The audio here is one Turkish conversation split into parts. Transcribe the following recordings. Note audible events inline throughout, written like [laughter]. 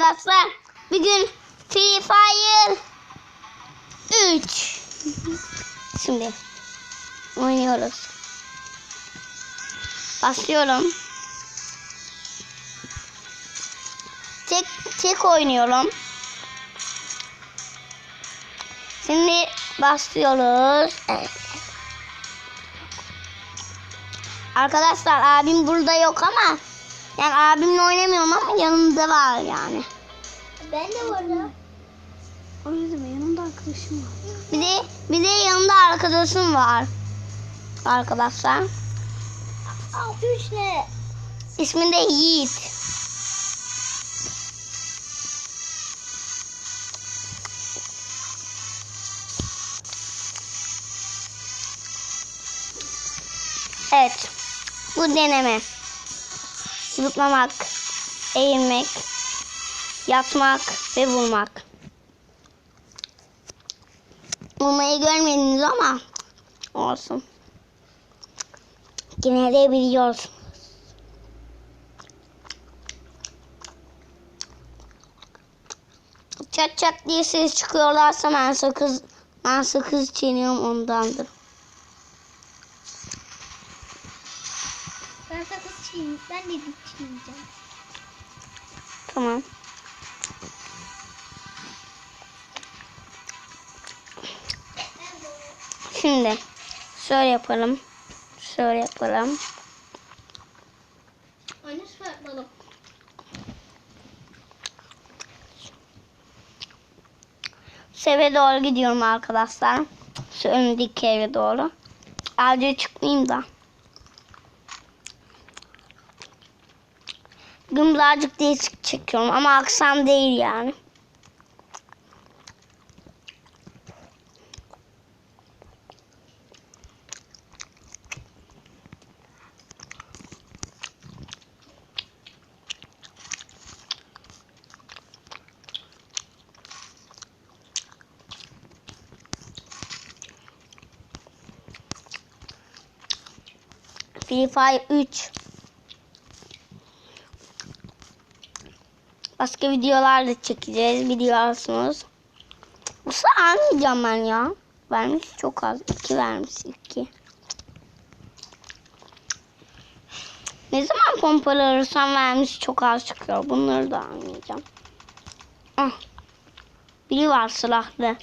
arkadaşlar. Bugün Free Fire 3. Şimdi oynuyoruz. Başlıyorum. Tek tek oynuyorum. Şimdi başlıyoruz. Evet. Arkadaşlar abim burada yok ama yani abimle oynamıyorum ama yanımda var yani. Ben de varım. O yüzden yanımda arkadaşım var. Bir de bir de yanımda arkadaşım var. Arkadaşlar. Üç ne? İsmi de Yiğit. Evet. Bu deneme. Zıplamak, eğilmek, yatmak ve vurmak. Vurmayı görmediniz ama olsun. Yine de biliyorsun. Çat çat diye ses çıkıyorlarsa ben sakız ben sakız çiğniyorum ondandır. Ben de bir çiğneyeceğim. Tamam. Şimdi şöyle yapalım. Şöyle yapalım. Anne sıfırladım. Şu eve doğru gidiyorum arkadaşlar. Şu önündeki eve doğru. Acil çıkmayayım da. Gün birazcık değişik çekiyorum ama akşam değil yani. Free Fire 3. Başka videolar da çekeceğiz biliyorsunuz. Bu sefer almayacağım ben ya. Vermiş çok az. 2 vermiş 2. Ne zaman pompalı arasam vermiş çok az çıkıyor. Bunları da almayacağım. Ah. Biri var silahlı.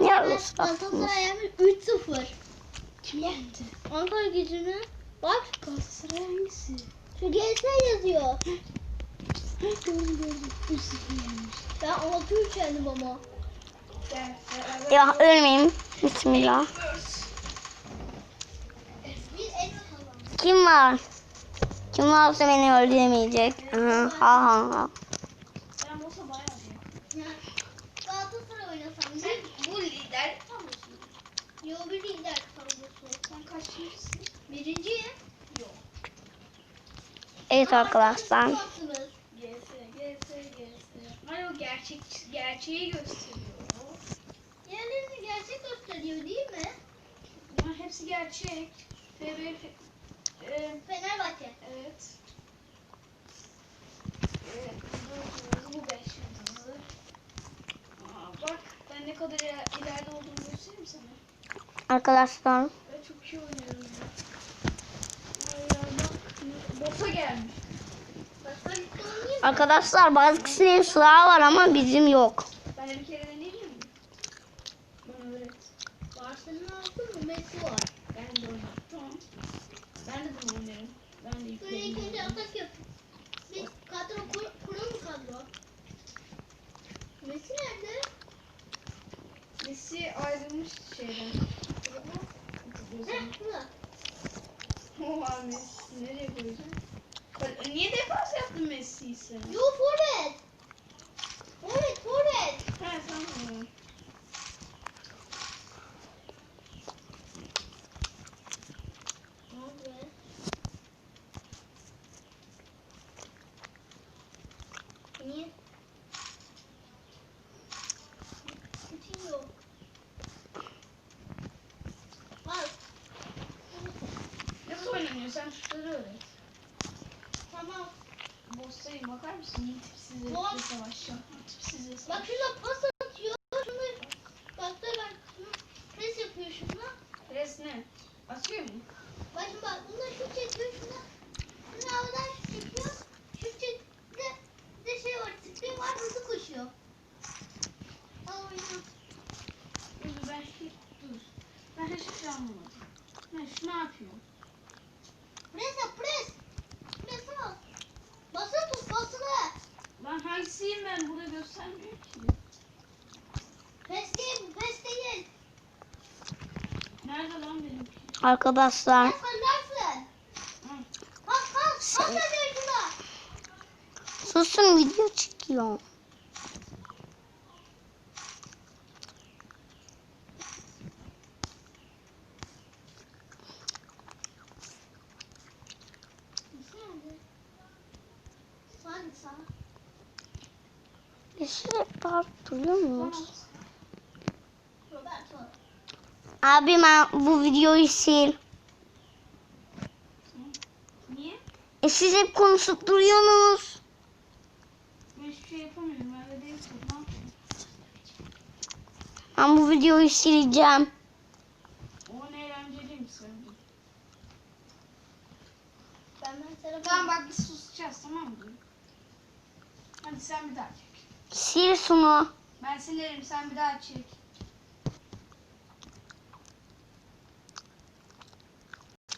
Ne arası Galatasaray yemiş 3-0. Kim yendi? Ankara gücünü. Bak. Galatasaray hangisi? Şu GS yazıyor. Gördüm gördüm. 3-0 yenmiş. Ben 6-3 yendim ama. Ya ölmeyeyim. Bismillah. Kim var? Kim varsa beni öldüremeyecek. Aha, ha ha ha. Bu lider kalmışsın. Yo bir lider kalmışsın. Sen kaçıncısın? Birinciyim. Yok. Evet arkadaşlar. Gerçeği gösteriyor. Yerlerini gerçek gösteriyor değil mi? Bunlar hepsi gerçek. FB, e, Fenerbahçe. evet. Evet, bu, beş yıldızlı. Aa, bak ben ne kadar iler- ileride olduğumu göstereyim sana. Arkadaşlar. Ben çok iyi oynuyorum ya. Ay ya bak bota gelmiş. Başka bir şey oynayayım mı? Arkadaşlar bazı kişilerin silahı var ama bizim yok. Ben bir kere deneyeyim mi? Bana öğret. Barcelona altın mı? Messi var. Ben de oynarım. Tamam. Ben de bunu oynarım. Ben de yüklerim. ilk önce atak yap. Bir kadro kur, kuralım mı kadro? Messi nerede? Messi ayrılmış şeyden. Heh burada. [laughs] Oha Messi nereye koyacaksın? Niye defans yaptın Messi'yi sen? Yo forvet. Forvet forvet. Ha tamam. Ne oldu be? Niye? Bütün yok. Al. Tamam. Boss'tayım Bakar mısın? İyi tipsizle Bak. savaşacağım. Tipsizle Bak savaş. şuna pas atıyor. Şunu bak da ben şunu pres yapıyor şuna. Res ne? Atıyor mu? Bak şimdi bak bundan şut çekiyor şuna. Şunu havadan şut çekiyor. Şut çek bir de, bir de şey var. Sprey var hızlı koşuyor. Al oyna. Dur ben şu dur. Ben hiçbir şey anlamadım. Ne şu ne yapıyor? Pres yap pres. Pres al. Basılı tut basılı. Lan hangisiyim ben? Burada göstermiyor ki. Pes değil bu pes değil. Nerede lan benimki? Arkadaşlar Sen sandarsın. Hı. Pas pas. Pas ediyor şuna. susun video çekiyor. Hadi sağ. Hep bağırıp duruyor muyuz? Roberto. Abi ben bu videoyu sil. Niye? E siz hep konuşup duruyorsunuz. Ben hiçbir şey yapamıyorum. Ben de değil ki. Ne yapayım? Ben bu videoyu sileceğim. O ne eğlenceliymiş? Ben mesela Tamam bak biz susacağız tamam mı? Hadi sen bir daha. Sil şunu. Ben silerim sen bir daha çek.